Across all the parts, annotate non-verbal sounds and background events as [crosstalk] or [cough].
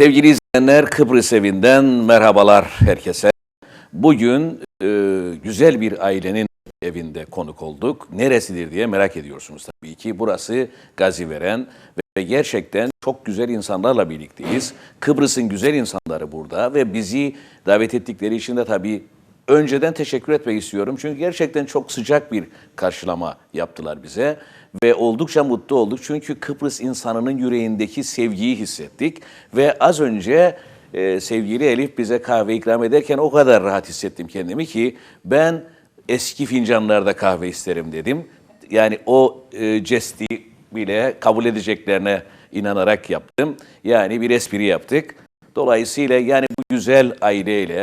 Sevgili izleyenler Kıbrıs evinden merhabalar herkese. Bugün e, güzel bir ailenin evinde konuk olduk. Neresidir diye merak ediyorsunuz tabii ki. Burası Gaziveren ve gerçekten çok güzel insanlarla birlikteyiz. Kıbrıs'ın güzel insanları burada ve bizi davet ettikleri için de tabii önceden teşekkür etmek istiyorum. Çünkü gerçekten çok sıcak bir karşılama yaptılar bize ve oldukça mutlu olduk. Çünkü Kıbrıs insanının yüreğindeki sevgiyi hissettik ve az önce e, sevgili Elif bize kahve ikram ederken o kadar rahat hissettim kendimi ki ben eski fincanlarda kahve isterim dedim. Yani o e, jesti bile kabul edeceklerine inanarak yaptım. Yani bir espri yaptık. Dolayısıyla yani bu güzel aileyle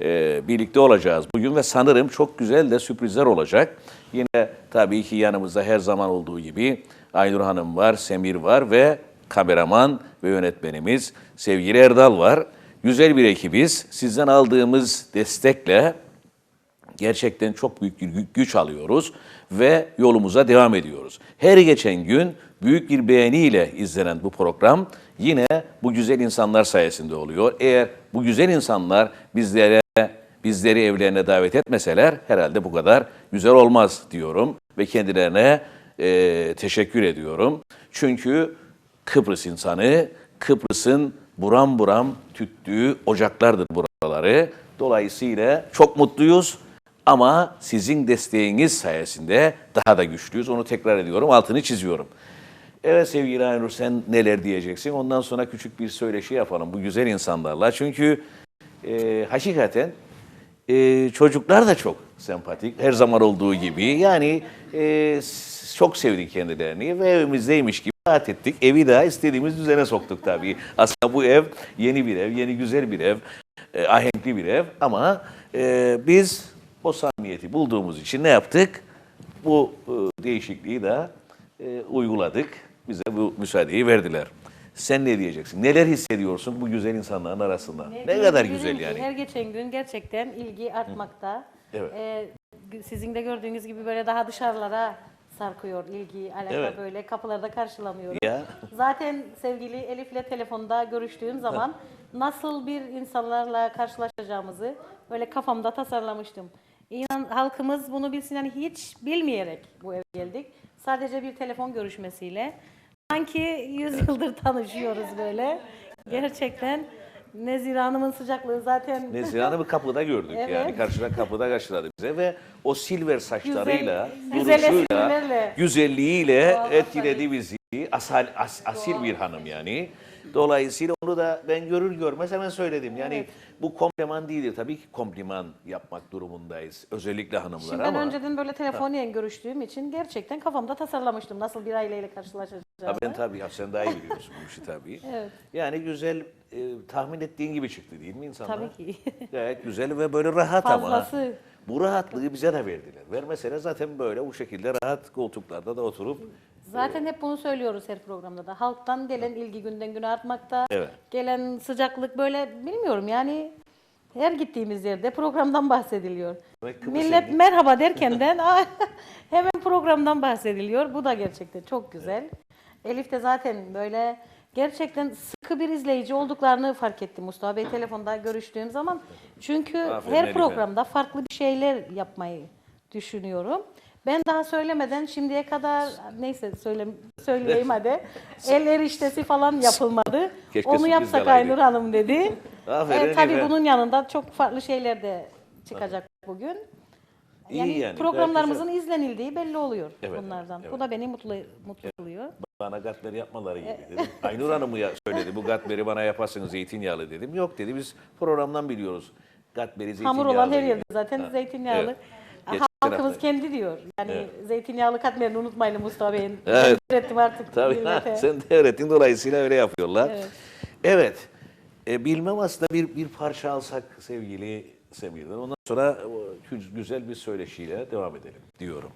e, birlikte olacağız bugün ve sanırım çok güzel de sürprizler olacak. Yine tabii ki yanımızda her zaman olduğu gibi Aynur Hanım var, Semir var ve kameraman ve yönetmenimiz sevgili Erdal var. Güzel bir ekibiz. Sizden aldığımız destekle gerçekten çok büyük bir gü- güç alıyoruz ve yolumuza devam ediyoruz. Her geçen gün büyük bir beğeniyle izlenen bu program yine bu güzel insanlar sayesinde oluyor. Eğer bu güzel insanlar bizlere bizleri evlerine davet etmeseler herhalde bu kadar güzel olmaz diyorum ve kendilerine e, teşekkür ediyorum. Çünkü Kıbrıs insanı, Kıbrıs'ın buram buram tüttüğü ocaklardır buraları. Dolayısıyla çok mutluyuz ama sizin desteğiniz sayesinde daha da güçlüyüz. Onu tekrar ediyorum, altını çiziyorum. Evet sevgili Aynur sen neler diyeceksin? Ondan sonra küçük bir söyleşi yapalım bu güzel insanlarla. Çünkü e, hakikaten e, çocuklar da çok sempatik. Her zaman olduğu gibi. Yani e, çok sevdik kendilerini ve evimizdeymiş gibi rahat ettik. Evi daha istediğimiz düzene soktuk tabii. Aslında bu ev yeni bir ev, yeni güzel bir ev, e, ahenkli bir ev. Ama e, biz o samimiyeti bulduğumuz için ne yaptık? Bu e, değişikliği de e, uyguladık. Bize bu müsaadeyi verdiler. Sen ne diyeceksin? Neler hissediyorsun bu güzel insanların arasında? Ne, kadar diyebilirim güzel ki yani. Her geçen gün gerçekten ilgi artmakta. Evet. Ee, sizin de gördüğünüz gibi böyle daha dışarılara sarkıyor ilgi, alaka Evet. böyle kapılarda karşılamıyoruz. Ya. Zaten sevgili Elif'le telefonda görüştüğüm zaman nasıl bir insanlarla karşılaşacağımızı böyle kafamda tasarlamıştım. İnan halkımız bunu bilsin yani hiç bilmeyerek bu eve geldik. Sadece bir telefon görüşmesiyle. Sanki 100 yıldır tanışıyoruz böyle. Gerçekten Nezire Hanım'ın sıcaklığı zaten Nezire Hanım'ı kapıda gördük Evet. yani. Karşıdan kapıda karşıladı bize ve o silver saçlarıyla, güzel duruşuyla, esprilerle. güzelliğiyle etkiledi bizi. Asal, as- asil bir hanım yani. Dolayısıyla onu da ben görür görmez hemen söyledim. Yani bu kompliman değildir. Tabii ki kompliman yapmak durumundayız. Özellikle hanımlara Şimdi ben ama. önceden böyle telefoniyen görüştüğüm için gerçekten kafamda tasarlamıştım nasıl bir aileyle Ha, karşılaşacağımı. ben tabii ya sen daha iyi biliyorsun bu işi tabii. [laughs] Evet. Yani güzel e, tahmin ettiğin gibi çıktı değil mi insanlar? Tabii ki. [laughs] Gayet güzel ve böyle rahat ama. Fazlası. Bu rahatlığı bize de verdiler. Vermeseler zaten böyle bu şekilde rahat koltuklarda da oturup Zaten hep bunu söylüyoruz her programda da. Halktan gelen ilgi günden güne artmakta. Evet. Gelen sıcaklık böyle bilmiyorum yani her gittiğimiz yerde programdan bahsediliyor. Kıbrıs Millet sevgi- merhaba derkenden [laughs] "Aa, hemen programdan bahsediliyor. Bu da gerçekten çok güzel. Elif de zaten böyle gerçekten sıkı bir izleyici olduklarını fark ettim Mustafa Bey [clears throat] telefonda görüştüğüm zaman. Çünkü Aferin her Elif'e. programda farklı bir şeyler yapmayı düşünüyorum. Ben daha söylemeden şimdiye kadar neyse söyle, söyleyeyim hadi. El eriştesi falan yapılmadı. Keşke Onu yapsak. Aynur Hanım dedi. [laughs] Aferin E, tabii Elif'e. bunun yanında çok farklı şeyler de çıkacak bugün. İyi Yani, yani, gayet programlarımızın izlenildiği belli oluyor Evet, bunlardan. evet. Bu da beni mutlu mutlu kılıyor. bana gatmeri yapmaları gibi dedim. [laughs] Aynur Hanım ya söyledi bu gatmeri bana yaparsınız zeytinyağlı dedim. Yok dedi biz programdan biliyoruz. Gatmeri zeytinyağlı. Hamur olan her yerde zaten Ha, zeytinyağlı. evet. Halkımız kendi diyor. Yani Evet. zeytinyağlı katmerini unutmayın Mustafa Bey'in. [laughs] Evet. Öğrettim artık Tabii ha, sen de öğrettin dolayısıyla öyle yapıyorlar. Evet. Evet. E, bilmem aslında bir, bir parça alsak sevgili Semir'den. Ondan sonra güzel bir söyleşiyle devam edelim diyorum.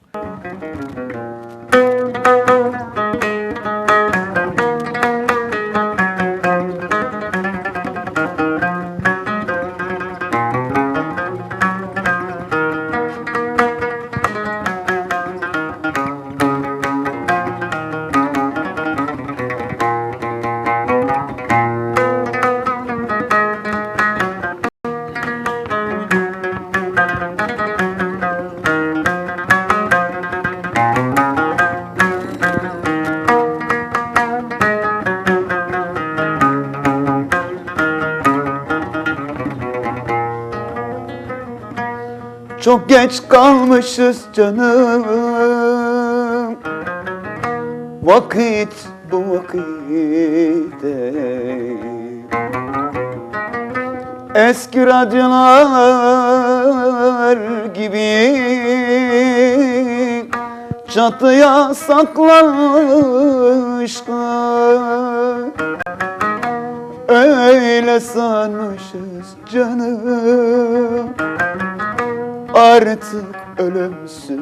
Çok geç kalmışız canım. Vakit bu vakitte. Eski radyolar gibi Çatıya saklanmışlar. Öyle sanmışız canım Artık ölümsüz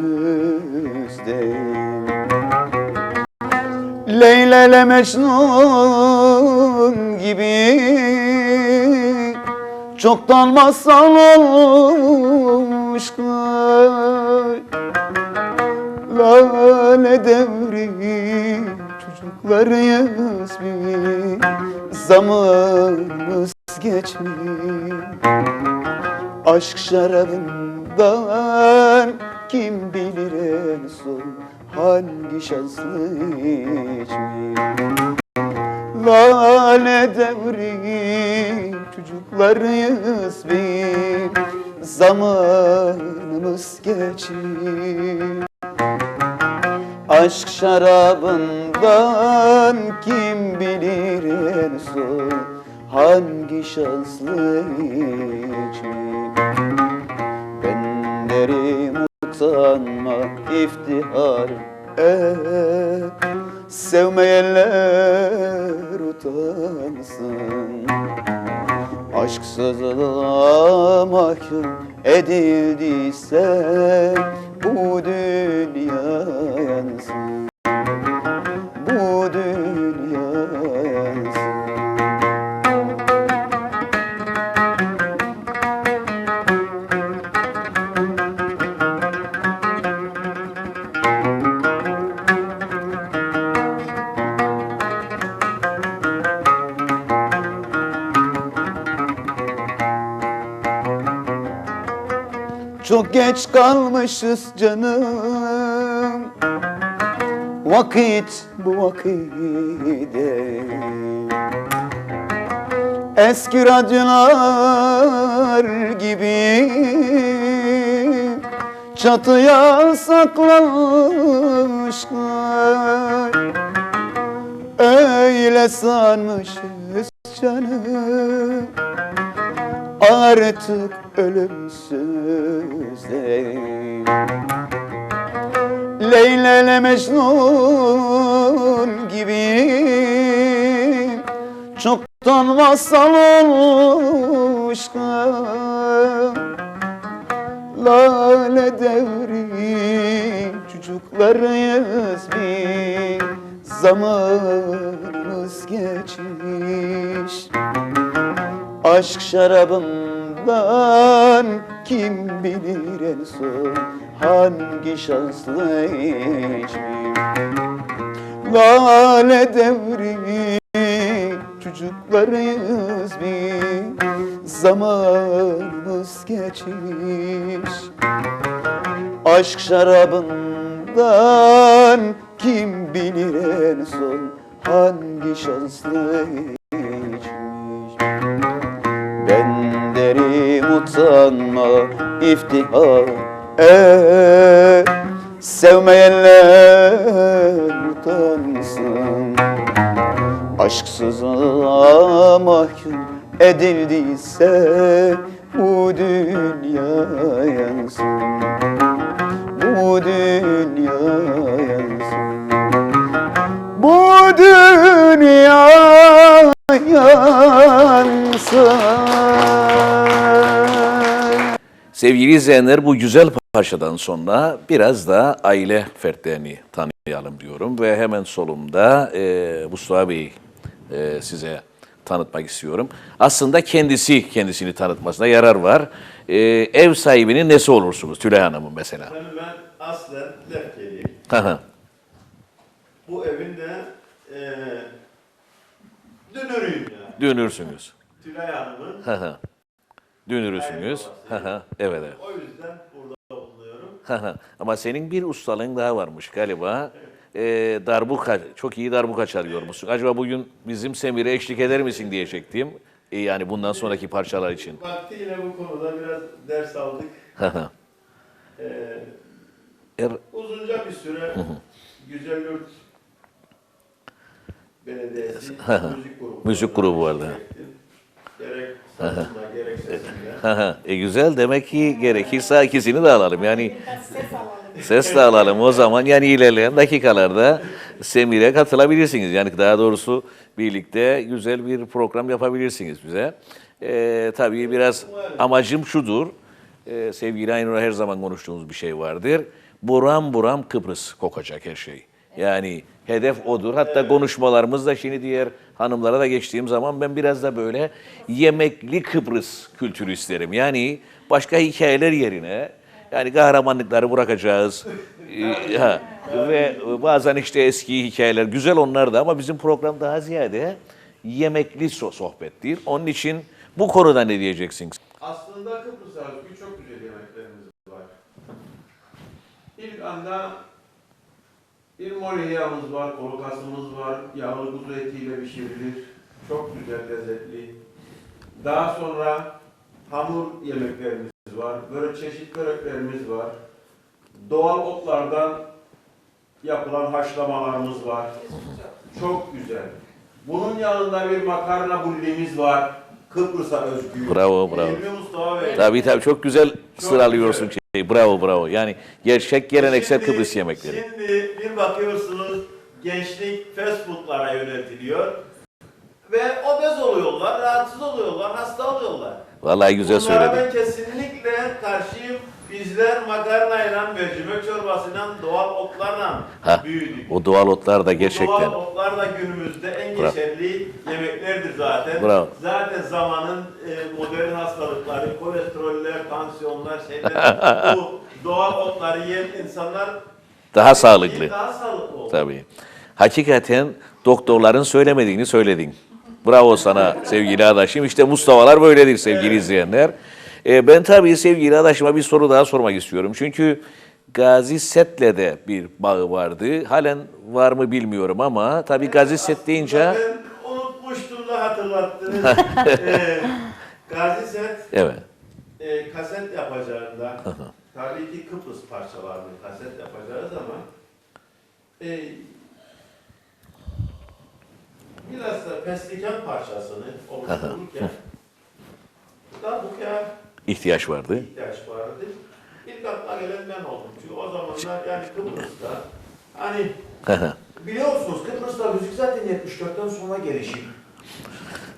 değil. Leyla ile Mecnun gibi Çoktan masal olmuşlar. Lale devri çocuklarıyız biz Zamanımız geçmiş. Aşk şarabından kim bilir en son Hangi şanslı içmiş Lale devri çocuklarıyız biz Zamanımız geçmiş. Aşk şarabından kim bilir en son Hangi şanslı içmiş Ben derim utanma iftihar et. Sevmeyenler utansın. Aşksızlığa mahkum edildiyse Bu dünya yansın. Bu dünya geç kalmışız canım. Vakit bu vakitte Eski radyolar gibi Çatıya saklanmışlar. Öyle sanmışız canım. Artık ölümsüz değil Leyla ile Mecnun gibi Çoktan masal olmuşlar. Lale devri çocuklarıyız biz Zamanımız geçmiş. Aşk şarabından kim bilir en son Hangi şanslı içmiş? Lale devri çocuklarıyız biz Zamanımız geçmiş. Aşk şarabından kim bilir en son Hangi şanslı utanma iftihar. Et Sevmeyenler utansın. Aşksızlığa mahkum edildiyse Bu dünya yansın. Bu dünya yansın. Bu dünya yansın Sevgili izleyenler bu güzel parçadan sonra biraz da aile fertlerini tanıyalım diyorum. Ve hemen solumda e, Mustafa Bey'i e, size tanıtmak istiyorum. Aslında kendisi kendisini tanıtmasına yarar var. E, ev sahibinin nesi olursunuz Tülay Hanım'ın mesela? Efendim ben aslen Lefkeliyim. Bu evin de e, dönürüyüm yani. Dönürsünüz. Tülay Hanım'ın. Hı. Evet evet. O yüzden burada bulunuyorum. Ama senin bir ustalığın daha varmış galiba. E, darbuka, çok iyi darbuka çalıyor musun? Acaba bugün bizim Semir'e eşlik eder misin diyecektim. E, yani bundan sonraki parçalar için. Vaktiyle bu konuda biraz ders aldık. Ee, Er, uzunca bir süre Güzelyurt Belediyesi müzik grubu. Müzik grubu vardı. çektim. Gerek sesinde. e güzel demek ki gerekirse ikisini de alalım. Yani ses de alalım o zaman yani ilerleyen dakikalarda Semir'e katılabilirsiniz. Yani daha doğrusu birlikte güzel bir program yapabilirsiniz bize. Ee, tabii biraz amacım şudur. Ee, sevgili Aynur'a her zaman konuştuğumuz bir şey vardır. Buram buram Kıbrıs kokacak her şey. Yani hedef odur. Hatta konuşmalarımızda şimdi diğer hanımlara da geçtiğim zaman ben biraz da böyle yemekli Kıbrıs kültürü isterim. Yani başka hikayeler yerine yani kahramanlıkları bırakacağız. Ee, ha. Ve bazen işte eski hikayeler güzel onlar da ama bizim program daha ziyade yemekli so- sohbettir. Onun için bu konuda ne diyeceksiniz? Aslında Kıbrıs'a özgü çok güzel yemeklerimiz var. İlk anda bir moliyamız var, kolokasımız var, yağlı kuzu etiyle pişirilir. Çok güzel, lezzetli. Daha sonra hamur yemeklerimiz var, böyle çeşit böreklerimiz var. Doğal otlardan yapılan haşlamalarımız var. Çok güzel. Bunun yanında bir makarna bullimiz var. Kıbrıs'a özgü. Bravo, bravo. Tabii tabii çok güzel sıralıyorsun şeyi. Bravo bravo. Yani gerçek geleneksel Şimdi- Kıbrıs yemekleri. Şimdi bir bakıyorsunuz gençlik fast foodlara yönetiliyor. Ve obez oluyorlar, rahatsız oluyorlar, hasta oluyorlar. Vallahi güzel Bunlara söyledin. ben kesinlikle karşıyım. Bizler makarnayla, mercimek çorbasıyla, doğal otlarla Ha, büyüdük. O doğal otlar da gerçekten. Doğal otlar da günümüzde en Bravo. geçerli yemeklerdir zaten. Bravo. Zaten zamanın e, modern hastalıkları, kolesteroller, tansiyonlar, şeyler, [laughs] bu doğal otları yiyen insanlar Daha sağlıklı. daha sağlıklı olur. Tabii. Hakikaten doktorların söylemediğini söyledin. Bravo sana sevgili adaşım. İşte Mustafa'lar böyledir sevgili izleyenler. Ee, ben tabii sevgili adaşıma bir soru daha sormak istiyorum. Çünkü Gazi Set'le de bir bağı vardı. Halen var mı bilmiyorum ama tabii Gazi Set deyince... Ben unutmuştum da hatırlattınız. [laughs] e, Gazi Set Evet. e, kaset yapacağında tabii ki Kıbrıs parçalarını kaset yapacağız ama e, biraz da pesliken parçasını oluştururken darbuka ihtiyaç vardı. ihtiyaç vardı. İlk akla gelen ben oldum. Çünkü o zamanlar yani Kıbrıs'ta hani biliyorsunuz Kıbrıs'ta müzik zaten 74'ten sonra gelişim.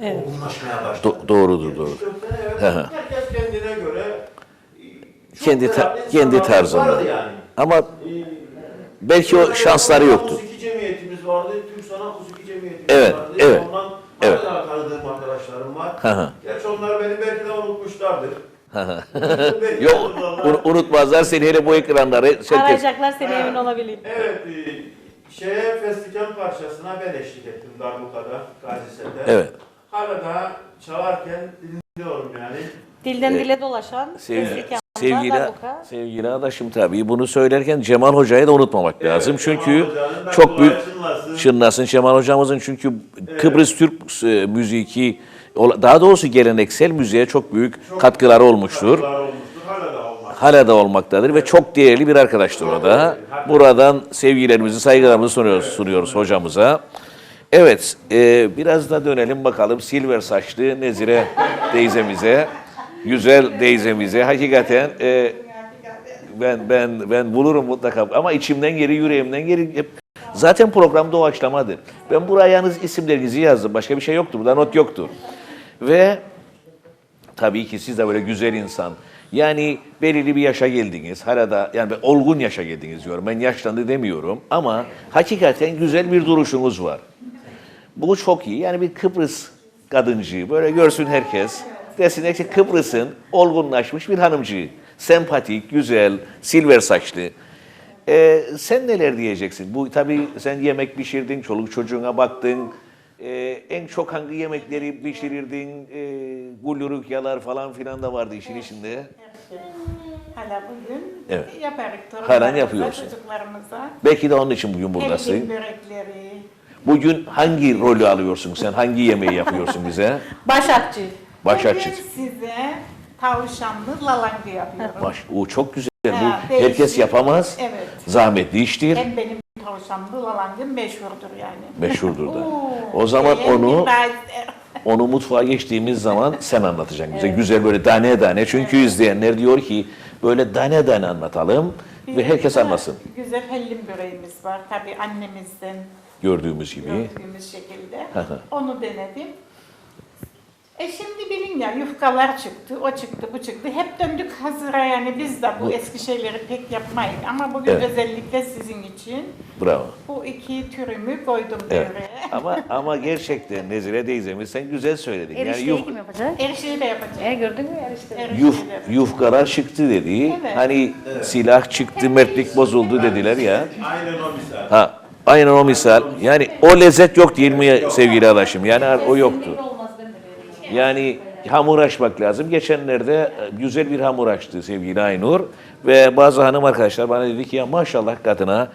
Evet. Olgunlaşmaya başladı. Do- doğrudur, doğru. 74'ten evet. Herkes kendine göre e, çok Kendi ta- değerli kendi insanlar tarzında. vardı Yani. Ama Ee, belki o şansları yoktu. Musiki cemiyetimiz vardı, Türk Sanat Musiki cemiyetimiz Evet, vardı. evet, Ondan evet. hala tanıdığım arkadaşlarım var. Hı hı. Gerçi onlar beni belki de unutmuşlardır. [laughs] Yok un- unutmazlar seni hele bu ekranları. Herkes, Arayacaklar seni emin olabilir. Evet, e, şeye festival parçasına ben eşlik ettim Darbuka'da, Gazise'de. Evet. Hala da çalarken dinliyorum yani. Dilden Evet. dile dolaşan Sevgili, Sevgili, sevgili, sevgili adaşım tabii bunu söylerken Cemal Hoca'yı da unutmamak lazım. Evet, Çünkü Cemal Hoca'nın da çok büyük çınlasın. Cemal Hocamızın çünkü Kıbrıs Türk e, müziği daha doğrusu geleneksel müziğe çok büyük katkıları olmuştur. Katkılar olmuştur, hala da olmaz. Hala da olmaktadır ve çok değerli bir arkadaştır o da. Buradan sevgilerimizi, saygılarımızı sunuyoruz, sunuyoruz hocamıza. Evet, e, biraz da dönelim bakalım silver saçlı Nezire teyzemize, güzel teyzemize. Hakikaten e, ben ben ben bulurum mutlaka ama içimden geri, yüreğimden geri hep Zaten program doğaçlamadır. Ben buraya yalnız isimlerinizi yazdım. Başka bir şey yoktu. Burada not yoktu. Ve Tabii ki siz de böyle güzel insan. Yani belirli bir yaşa geldiniz. Hala yani olgun yaşa geldiniz diyorum. Ben yaşlandı demiyorum. Ama hakikaten güzel bir duruşunuz var. Bu çok iyi. Yani bir Kıbrıs kadıncığı. Böyle görsün herkes. Desin ki Kıbrıs'ın olgunlaşmış bir hanımcığı. Sempatik, güzel, silver saçlı. Ee, sen neler diyeceksin? Bu tabii sen yemek pişirdin, çoluk çocuğuna baktın. Ee, en çok hangi yemekleri pişirirdin? Ee, gullurukyalar falan filan da vardı işin içinde. Hala bugün Evet. yaparız. Halen yapıyorsun. Çocuklarımıza. Belki de onun için bugün buradasın. börekleri. Bugün hangi rolü alıyorsun sen? Hangi yemeği yapıyorsun bize? Başakçı. Başakçı. Bugün size tavşanlı lalangı yapıyorum. Baş, o çok güzel. Ha, Bu herkes değişik. yapamaz. Evet. Zahmetli iştir. Hem benim tavşanlı lalangım meşhurdur yani. Meşhurdur da. Oo, O zaman beğendim onu ben. onu mutfağa geçtiğimiz zaman sen anlatacaksın bize. Güzel böyle tane tane. Çünkü izleyenler diyor ki böyle tane tane anlatalım ve herkes de anlasın. Güzel hellim böreğimiz var. Tabii annemizden Gördüğümüz gibi. gördüğümüz şekilde. Onu denedim. E şimdi bilin ya yufkalar çıktı, o çıktı, bu çıktı. Hep döndük hazıra yani biz de bu, Bu- eski şeyleri pek yapmayız. Ama bugün Evet. özellikle sizin için Bravo. bu iki türümü koydum Evet. devreye. [laughs] ama ama gerçekten Nezire teyzemiz sen güzel söyledin. Yani Erişteyi yuf, kim yapacak? Her şeyi de yapacağım. E gördün mü erişte? Erişteyi yuf, yufkalar çıktı dedi. Evet. Hani silah çıktı, mertlik bozuldu dediler ya. Aynen o misal. Ha, aynen o misal. Yani o lezzet yok değil mi sevgili adaşım? Yani o yoktu. Olmaz ben de veririm. Yani hamur açmak lazım. Geçenlerde e, güzel bir hamur açtı sevgili Aynur. Ve bazı hanım arkadaşlar bana dedi ki ya maşallah kadına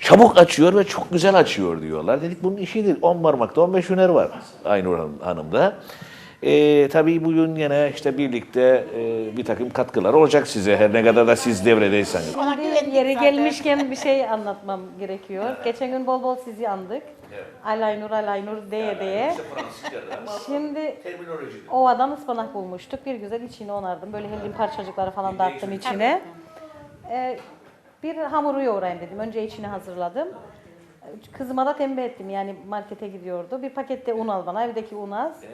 çabuk açıyor ve çok güzel açıyor diyorlar. Dedik bunun işi değil. 10 parmakta 15 hüner var Aynur Hanım- Hanım'da. E, tabii bugün yine işte birlikte e, bir takım katkılar olacak size her ne kadar da siz devredeyseniz. Şimdi yeri gelmişken bir şey anlatmam gerekiyor. Geçen gün bol bol sizi andık. Alaynur Alaynur diye diye. Şimdi ovadan ıspanak bulmuştuk. Bir güzel içini onardım. Böyle hellim parçacıkları falan dağıttım içine. Ee, bir hamuru yoğurayım dedim. Önce içini hazırladım. Kızıma da tembih ettim yani markete gidiyordu. Bir pakette un al bana evdeki un az.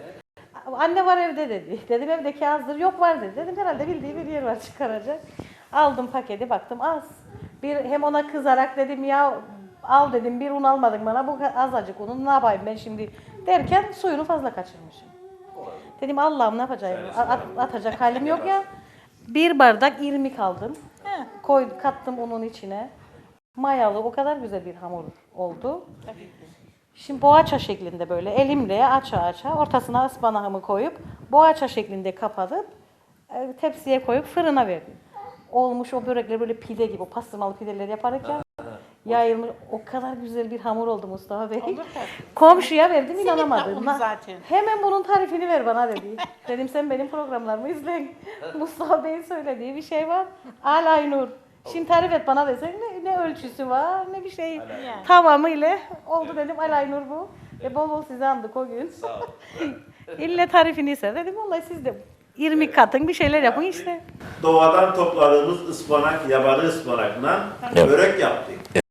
Anne var evde dedi. Dedim evdeki azdır. Yok var dedi. Dedim herhalde bildiği bir yer var çıkaracak. Aldım paketi baktım az. Bir hem ona kızarak dedim ya al dedim bir un almadın bana bu azıcık unun ne yapayım ben şimdi derken suyunu fazla kaçırmışım. Dedim Allah'ım ne yapacağım? At- atacak [laughs] halim yok ya. Bir bardak irmik aldım. Koy, kattım unun içine. Mayalı o kadar güzel bir hamur oldu. Şimdi boğaça şeklinde böyle elimle aça aça ortasına ıspanağımı koyup boğaça şeklinde kapatıp e, tepsiye koyup fırına verdim. Olmuş o börekler böyle pide gibi o pastırmalı pideler yaparken yayılmış o kadar güzel bir hamur oldu Mustafa Bey. [laughs] Komşuya verdim inanamadım. Na- zaten. Hemen bunun tarifini ver bana dedi. Dedim sen benim programlarımı izle. Mustafa Bey'in söylediği bir şey var. Al Aynur. Şimdi tarif et bana desen ne, ne ölçüsü var ne bir şey. Tamamıyla oldu dedim Al Aynur bu. Ve bol bol sizi andık o gün. [laughs] İlle tarifini ise dedim vallahi siz de 20 katın bir şeyler yapın işte. Doğadan topladığımız ıspanak, yabani ıspanakla Evet. börek yaptık. Evet.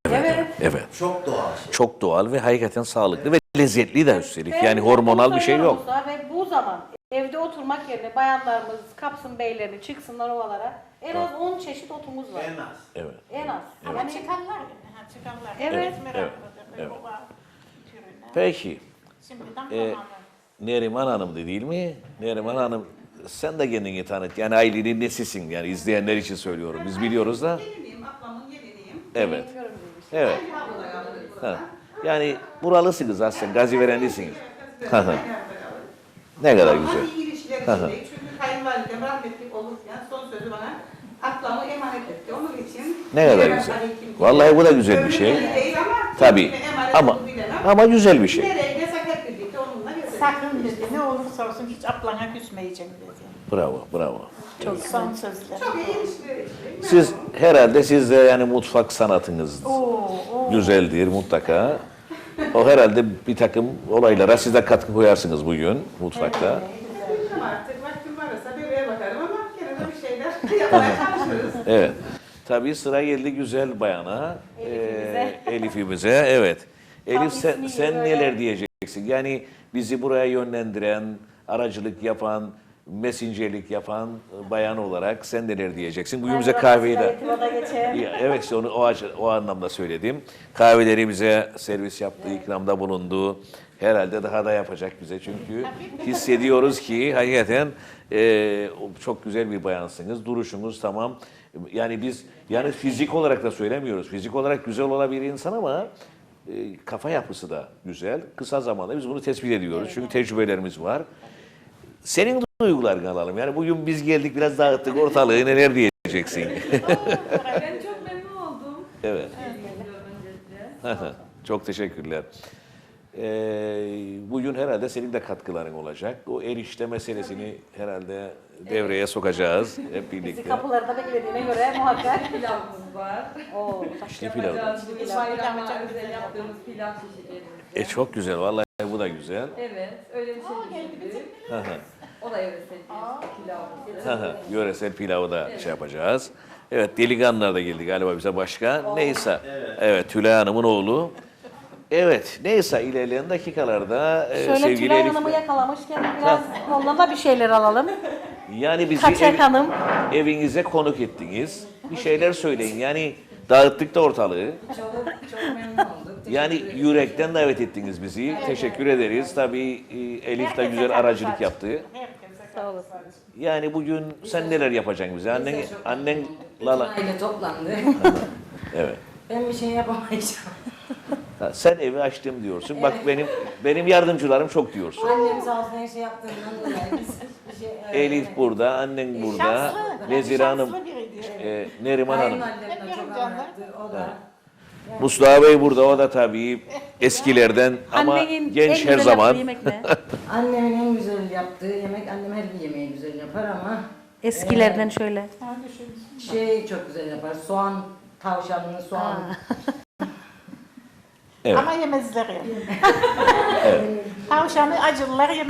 Evet. Çok doğal şey. Çok doğal ve hakikaten sağlıklı ve lezzetli de üstelik. Yani hormonal bir şey yok. Ve bu zaman evde oturmak yerine bayanlarımız kapsın beylerini çıksınlar ovalara. En az 10 çeşit otumuz var. En az. Evet. En az. Ama Yani çıkarlar. Ha, çıkarlar. Evet. Meraklıdır. Evet. Ova türüne. Peki. Şimdiden Ee. Neriman Hanım da değil mi? Neriman Hanım sen de kendini tanıt. Yani ailenin nesisin? Yani izleyenler için söylüyorum. Biz biliyoruz da. Geliniyim, ablamın geliniyim. Evet. Evet. Ha. Yani buralısınız aslında. Gaziverenlisiniz. Hı. ne kadar güzel. Hadi ilişkiler içindeyiz. Çünkü kayınvalidem rahmetli olurken son sözü bana ablamı emanet etti. Onun için... Ne kadar güzel. Vallahi bu da güzel bir Ömrüm şey. değil ama Tabii. Ama ama güzel bir şey. Nereye gidersek hep birlikte onunla gezeriz. Sakın dedi ne olursa olsun hiç ablana küsmeyeceğim dedi. Bravo, bravo. Çok son sözler. Çok iyi. Siz herhalde siz de yani mutfak sanatınız Oo, oo. güzeldir mutlaka. O herhalde bir takım olaylara siz de katkı koyarsınız bugün mutfakta. Bilmem artık vaktim varsa bebeğe bakarım ama gene de bir şeyler [laughs] yapmaya çalışırız. Evet. Tabii sıra geldi güzel bayana. Elif'imize. Ee, Elif'imize. Evet. Elif sen, ismiyle sen böyle. neler diyeceksin? Yani bizi buraya yönlendiren, aracılık yapan, mesincelik yapan bayan olarak sen neler diyeceksin? Bugün bize kahveyi de... Evet işte onu o, o anlamda söyledim. Kahveleri bize servis yaptı, ikramda bulundu. Herhalde daha da yapacak bize çünkü hissediyoruz ki hakikaten e, çok güzel bir bayansınız. Duruşunuz tamam. Yani biz yani fizik olarak da söylemiyoruz. Fizik olarak güzel olabilir insan ama e, kafa yapısı da güzel. Kısa zamanda biz bunu tespit ediyoruz. Çünkü tecrübelerimiz var. Senin duygularını alalım. Yani bugün biz geldik biraz dağıttık ortalığı neler diyeceksin? Ben çok memnun oldum. evet. Öncelikle. Çok teşekkürler. Ee, bugün herhalde senin de katkıların olacak. O erişte meselesini herhalde devreye sokacağız hep Bizi birlikte. kapılarda beklediğine göre muhakkak. Pilavımız var. Oo, İşte pilav. Yapacağız. Bugün bayrama özel yaptığımız pilav çeşitlerimiz. E çok güzel vallahi bu da güzel. Evet, öyle bir şey. Hı hı. O da yöresel pilavımız. Hı hı. Yöresel pilavı da şey yapacağız. Evet delikanlılar da geldi galiba bize başka. Neyse. Evet Tülay Hanım'ın oğlu. Evet neyse ilerleyen dakikalarda e, Şöyle sevgili Tülay Elif. Hanım'ı yakalamışken biraz ondan da bir şeyler alalım. Yani bizi Kaçak ev- Hanım. evinize konuk ettiniz. Bir şeyler söyleyin. Yani dağıttık da ortalığı. Çok, çok memnun olduk. Yani yürekten davet ettiniz bizi. Teşekkür ederiz. Tabii e, Elif de güzel aracılık yaptı. Herkese Sağ olasın. Yani bugün sen neler yapacaksın bize? Annen, annen lala. Aile toplandı. [laughs] Evet. Ben bir şey yapamayacağım. Ha, sen evi açtım diyorsun. Bak benim benim yardımcılarım çok diyorsun. Annem sağ olsun her şey yaptığından dolayı biz Elif burada, annen burada, Şanslı. Nezire Hanım, e, Neriman Hanım. Mustafa Bey burada, o da tabii [laughs] eskilerden ama Annenin genç en her güzel zaman. yaptığı yemek ne? [laughs] annemin en güzel yaptığı yemek, annem her bir yemeği güzel yapar ama Eskilerden şöyle. Ha, düşün. şey çok güzel yapar. Soğan, tavşanlı soğan. Evet. Ama yemezler yani. Tavşanı acılılar yemez.